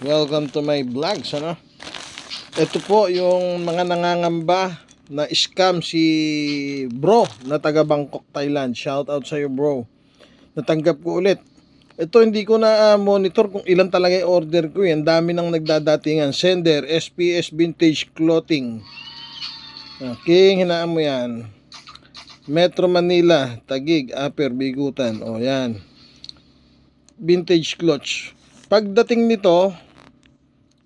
Welcome to my vlogs, ano? Ito po yung mga nangangamba na scam si bro na taga Bangkok, Thailand. Shout out sa iyo, bro. Natanggap ko ulit. Ito hindi ko na ah, monitor kung ilan talaga yung order ko. Yan dami nang nagdadatingan. Sender, SPS Vintage Clothing. King, hinaan mo yan. Metro Manila, Tagig, Upper, Bigutan. O yan. Vintage clutch. Pagdating nito,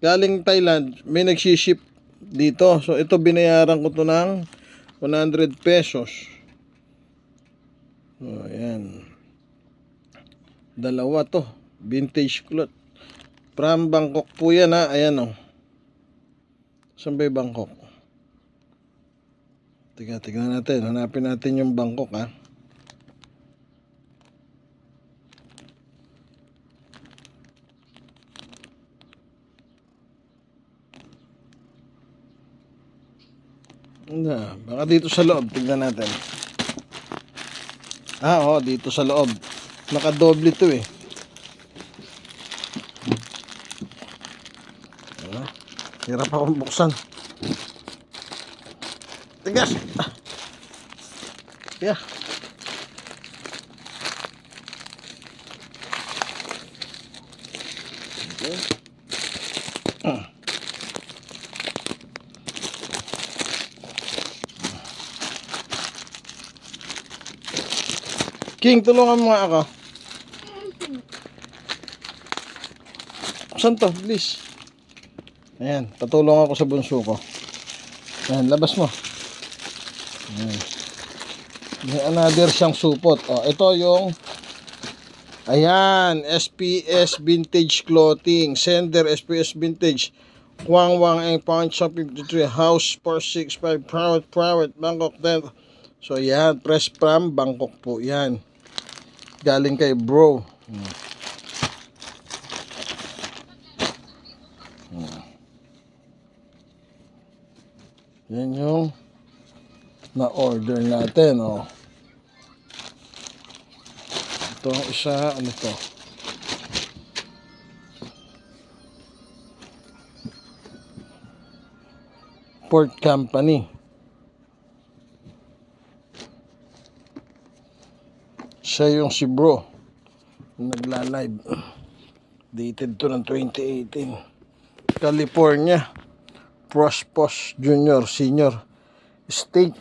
galing Thailand, may nagsiship dito. So ito binayaran ko to ng 100 pesos. O yan. Dalawa to. Vintage clutch. From Bangkok po yan ha. Ayan o. Saan ba Bangkok? Tiga, tignan natin. Hanapin natin yung Bangkok ha. Na, baka dito sa loob, tignan natin. Ah, oo, dito sa loob. Nakadoble to eh. Ah, hirap akong buksan. Tigas! Ah. Yeah. Okay. King, tulungan mo nga ako. Saan to? Please. Ayan, tatulong ako sa bunso ko. Ayan, labas mo. Ayan. May another siyang supot. O, ito yung Ayan, SPS Vintage Clothing. Sender SPS Vintage. Wang Wang Eng Pound Shop 53 House 465 Private Private Bangkok 10. So yan, press from Bangkok po yan. Galing kay bro. Hmm. Yan yung na-order natin, oh. Ito ang isa, ano to? Port Company. Siya yung si bro. Nagla-live. Dated to ng 2018. California. Prospos Junior Senior State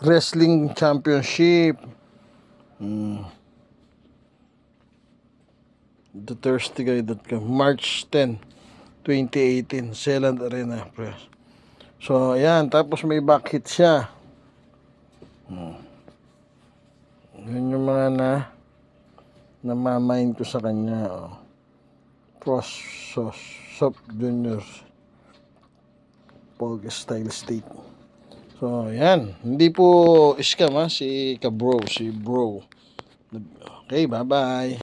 Wrestling Championship. Hmm. TheThirstyGuy.com March 10, 2018 Zealand Arena Press. So, ayan. Tapos may back hit siya. Yun mga na namamain ko sa kanya. Oh. Prosos Sop Junior Pog Style State. So, yan. Hindi po scam ha, si Kabro, si Bro. Okay, bye-bye.